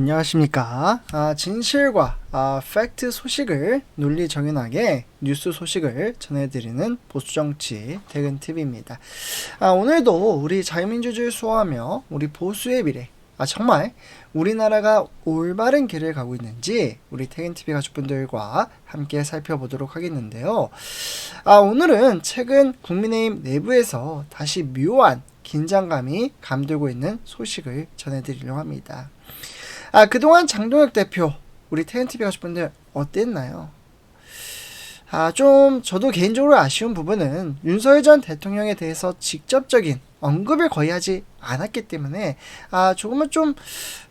안녕하십니까. 아, 진실과 아, 팩트 소식을 논리 정연하게 뉴스 소식을 전해드리는 보수정치 대근TV입니다. 아, 오늘도 우리 자유민주주의를 수호하며 우리 보수의 미래, 아, 정말 우리나라가 올바른 길을 가고 있는지 우리 태근TV 가족분들과 함께 살펴보도록 하겠는데요. 아, 오늘은 최근 국민의힘 내부에서 다시 묘한 긴장감이 감돌고 있는 소식을 전해드리려고 합니다. 아, 그동안 장동혁 대표, 우리 태연TV 가족분들 어땠나요? 아, 좀, 저도 개인적으로 아쉬운 부분은 윤석열 전 대통령에 대해서 직접적인 언급을 거의 하지 않았기 때문에, 아, 조금은 좀,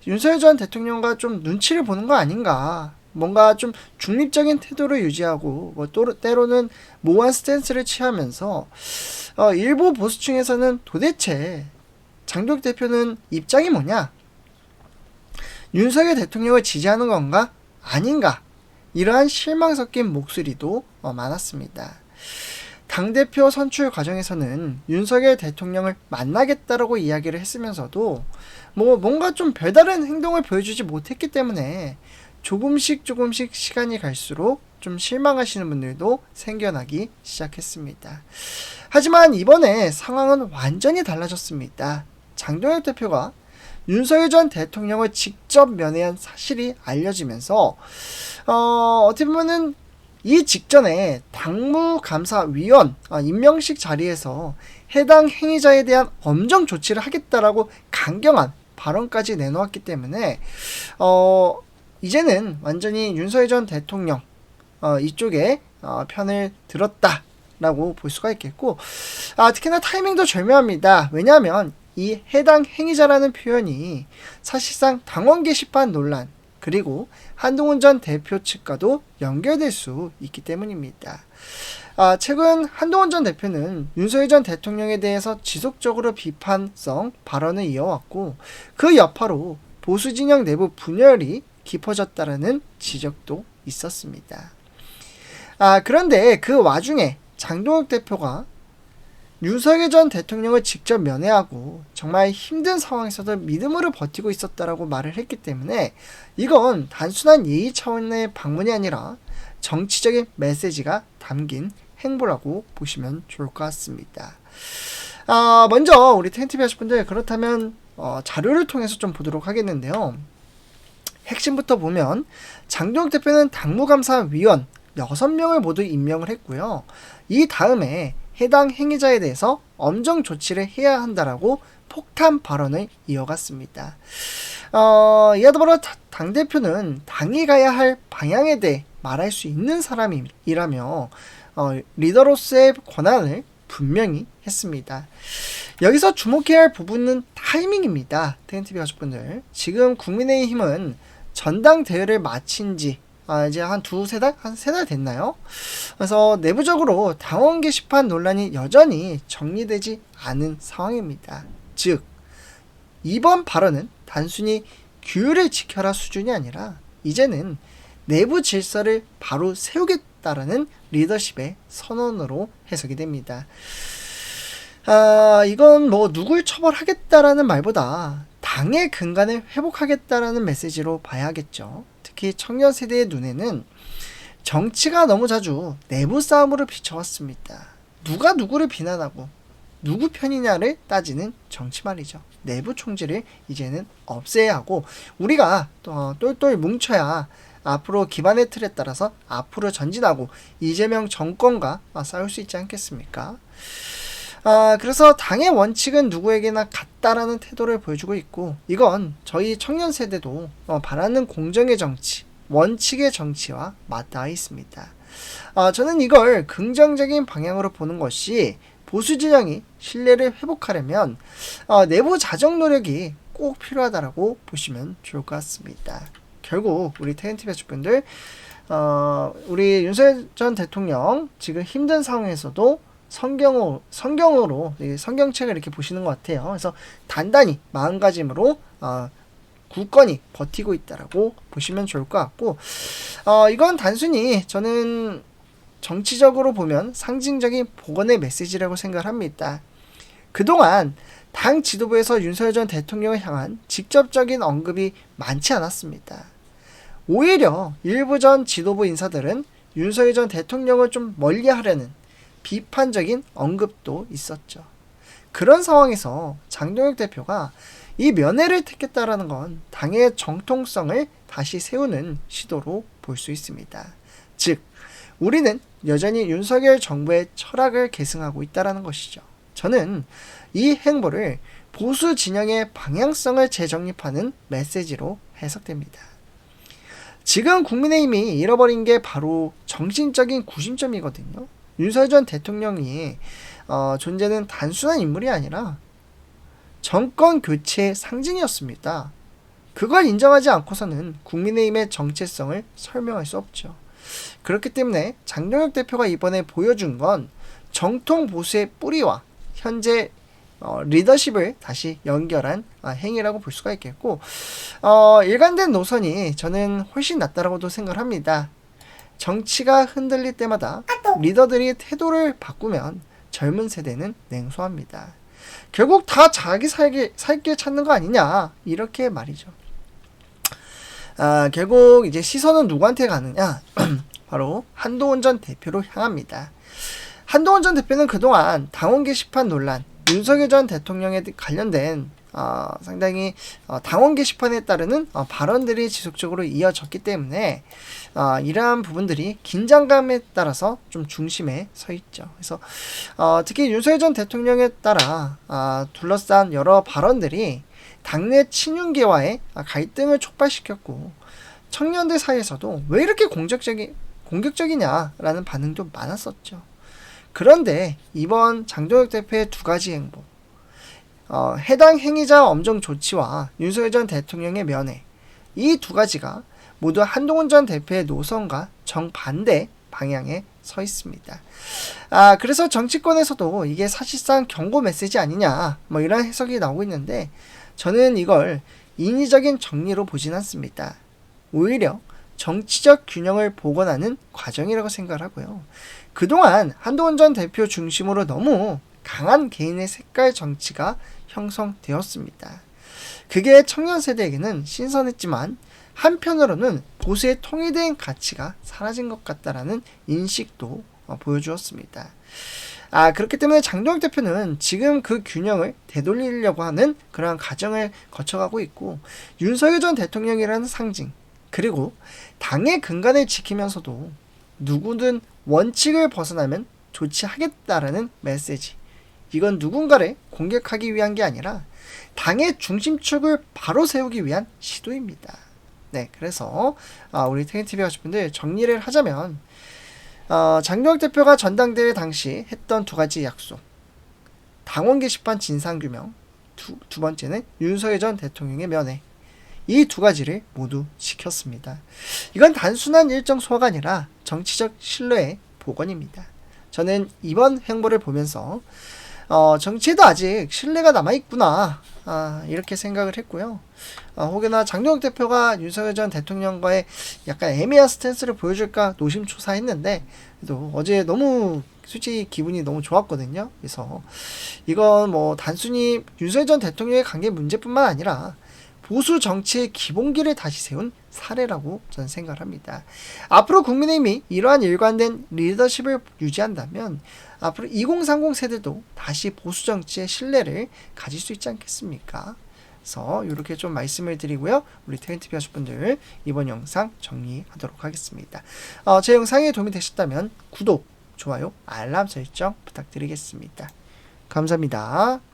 윤석열 전 대통령과 좀 눈치를 보는 거 아닌가. 뭔가 좀 중립적인 태도를 유지하고, 뭐, 또, 때로는 모호한 스탠스를 취하면서, 어, 일부 보수층에서는 도대체 장동혁 대표는 입장이 뭐냐? 윤석열 대통령을 지지하는 건가? 아닌가? 이러한 실망 섞인 목소리도 어, 많았습니다. 당대표 선출 과정에서는 윤석열 대통령을 만나겠다라고 이야기를 했으면서도 뭐 뭔가 좀 별다른 행동을 보여주지 못했기 때문에 조금씩 조금씩 시간이 갈수록 좀 실망하시는 분들도 생겨나기 시작했습니다. 하지만 이번에 상황은 완전히 달라졌습니다. 장동혁 대표가 윤석열 전 대통령을 직접 면회한 사실이 알려지면서 어, 어떻게 보면은 이 직전에 당무감사위원 아, 임명식 자리에서 해당 행위자에 대한 엄정 조치를 하겠다라고 강경한 발언까지 내놓았기 때문에 어, 이제는 완전히 윤석열 전 대통령 어, 이쪽에 어, 편을 들었다 라고 볼 수가 있겠고 아, 특히나 타이밍도 절묘합니다. 왜냐하면 이 해당 행위자라는 표현이 사실상 당원 게시판 논란 그리고 한동훈 전 대표 측과도 연결될 수 있기 때문입니다. 아, 최근 한동훈 전 대표는 윤석열 전 대통령에 대해서 지속적으로 비판성 발언을 이어왔고 그 여파로 보수 진영 내부 분열이 깊어졌다라는 지적도 있었습니다. 아, 그런데 그 와중에 장동혁 대표가 윤석열 전 대통령을 직접 면회하고 정말 힘든 상황에서도 믿음으로 버티고 있었다라고 말을 했기 때문에 이건 단순한 예의 차원의 방문이 아니라 정치적인 메시지가 담긴 행보라고 보시면 좋을 것 같습니다. 아, 먼저 우리 텐티비 하실 분들 그렇다면 어, 자료를 통해서 좀 보도록 하겠는데요. 핵심부터 보면 장동혁 대표는 당무감사위원 6명을 모두 임명을 했고요. 이 다음에 해당 행위자에 대해서 엄정 조치를 해야 한다라고 폭탄 발언을 이어갔습니다. 어, 이와 더불어 당대표는 당이 가야 할 방향에 대해 말할 수 있는 사람이라며 어, 리더로서의 권한을 분명히 했습니다. 여기서 주목해야 할 부분은 타이밍입니다. 텐티비 가족분들. 지금 국민의힘은 전당대회를 마친 지 아, 이제 한 두세 달? 한 세 달 됐나요? 그래서 내부적으로 당원 게시판 논란이 여전히 정리되지 않은 상황입니다. 즉, 이번 발언은 단순히 규율을 지켜라 수준이 아니라 이제는 내부 질서를 바로 세우겠다라는 리더십의 선언으로 해석이 됩니다. 아, 이건 뭐 누굴 처벌하겠다라는 말보다 당의 근간을 회복하겠다라는 메시지로 봐야겠죠. 특히 청년 세대의 눈에는 정치가 너무 자주 내부 싸움으로 비춰왔습니다. 누가 누구를 비난하고 누구 편이냐를 따지는 정치 말이죠. 내부 총질을 이제는 없애야 하고 우리가 또 똘똘 뭉쳐야 앞으로 기반의 틀에 따라서 앞으로 전진하고 이재명 정권과 싸울 수 있지 않겠습니까? 아, 그래서 당의 원칙은 누구에게나 같다라는 태도를 보여주고 있고, 이건 저희 청년 세대도 어, 바라는 공정의 정치, 원칙의 정치와 맞닿아 있습니다. 아, 저는 이걸 긍정적인 방향으로 보는 것이 보수 진영이 신뢰를 회복하려면 어, 내부 자정 노력이 꼭 필요하다라고 보시면 좋을 것 같습니다. 결국 우리 태연티비 주분들 어, 우리 윤석열 전 대통령 지금 힘든 상황에서도 성경으로, 성경으로 성경책을 이렇게 보시는 것 같아요. 그래서 단단히 마음가짐으로 어, 굳건히 버티고 있다라고 보시면 좋을 것 같고 어, 이건 단순히 저는 정치적으로 보면 상징적인 복원의 메시지라고 생각합니다. 그동안 당 지도부에서 윤석열 전 대통령을 향한 직접적인 언급이 많지 않았습니다. 오히려 일부 전 지도부 인사들은 윤석열 전 대통령을 좀 멀리 하려는 비판적인 언급도 있었죠. 그런 상황에서 장동혁 대표가 이 면회를 택했다라는 건 당의 정통성을 다시 세우는 시도로 볼 수 있습니다. 즉, 우리는 여전히 윤석열 정부의 철학을 계승하고 있다라는 것이죠. 저는 이 행보를 보수 진영의 방향성을 재정립하는 메시지로 해석됩니다. 지금 국민의힘이 잃어버린 게 바로 정신적인 구심점이거든요. 윤석열 전 대통령이 어, 존재는 단순한 인물이 아니라 정권 교체의 상징이었습니다. 그걸 인정하지 않고서는 국민의힘의 정체성을 설명할 수 없죠. 그렇기 때문에 장동혁 대표가 이번에 보여준 건 정통 보수의 뿌리와 현재 어, 리더십을 다시 연결한 아, 행위라고 볼 수가 있겠고 어, 일관된 노선이 저는 훨씬 낫다라고도 생각합니다. 정치가 흔들릴 때마다 리더들이 태도를 바꾸면 젊은 세대는 냉소합니다. 결국 다 자기 살기, 살길 찾는 거 아니냐 이렇게 말이죠. 아, 결국 이제 시선은 누구한테 가느냐? 바로 한동훈 전 대표로 향합니다. 한동훈 전 대표는 그동안 당원 게시판 논란, 윤석열 전 대통령에 관련된 어, 상당히 어, 당원 게시판에 따르는 어, 발언들이 지속적으로 이어졌기 때문에 어, 이러한 부분들이 긴장감에 따라서 좀 중심에 서 있죠. 그래서 어, 특히 윤석열 전 대통령에 따라 어, 둘러싼 여러 발언들이 당내 친윤계와의 갈등을 촉발시켰고 청년들 사이에서도 왜 이렇게 공격적이, 공격적이냐라는 반응도 많았었죠. 그런데 이번 장동혁 대표의 두 가지 행보, 어, 해당 행위자 엄정 조치와 윤석열 전 대통령의 면회, 이 두 가지가 모두 한동훈 전 대표의 노선과 정반대 방향에 서 있습니다. 아, 그래서 정치권에서도 이게 사실상 경고 메시지 아니냐, 뭐 이런 해석이 나오고 있는데, 저는 이걸 인위적인 정리로 보진 않습니다. 오히려 정치적 균형을 복원하는 과정이라고 생각을 하고요. 그동안 한동훈 전 대표 중심으로 너무 강한 개인의 색깔 정치가 형성되었습니다. 그게 청년 세대에게는 신선했지만 한편으로는 보수의 통일된 가치가 사라진 것 같다라는 인식도 어, 보여주었습니다. 아, 그렇기 때문에 장동혁 대표는 지금 그 균형을 되돌리려고 하는 그러한 과정을 거쳐가고 있고, 윤석열 전 대통령이라는 상징, 그리고 당의 근간을 지키면서도 누구든 원칙을 벗어나면 조치하겠다라는 메시지. 이건 누군가를 공격하기 위한 게 아니라 당의 중심축을 바로 세우기 위한 시도입니다. 네, 그래서 아, 우리 태균TV 가족분들 정리를 하자면 어, 장동혁 대표가 전당대회 당시 했던 두 가지 약속. 당원 게시판 진상규명. 두, 두 번째는 윤석열 전 대통령의 면회. 이 두 가지를 모두 지켰습니다. 이건 단순한 일정 소화가 아니라 정치적 신뢰의 복원입니다. 저는 이번 행보를 보면서 어, 정치에도 아직 신뢰가 남아있구나. 아, 이렇게 생각을 했고요. 어, 혹여나 장동혁 대표가 윤석열 전 대통령과의 약간 애매한 스탠스를 보여줄까 노심초사했는데, 또 어제 너무 솔직히 기분이 너무 좋았거든요. 그래서 이건 뭐 단순히 윤석열 전 대통령의 관계 문제뿐만 아니라 보수 정치의 기본기를 다시 세운 사례라고 저는 생각을 합니다. 앞으로 국민의힘이 이러한 일관된 리더십을 유지한다면 앞으로 2030 세대도 다시 보수 정치의 신뢰를 가질 수 있지 않겠습니까? 그래서 이렇게 좀 말씀을 드리고요. 우리 태근TV 하실분들 이번 영상 정리하도록 하겠습니다. 어, 제 영상이 도움이 되셨다면 구독, 좋아요, 알람 설정 부탁드리겠습니다. 감사합니다.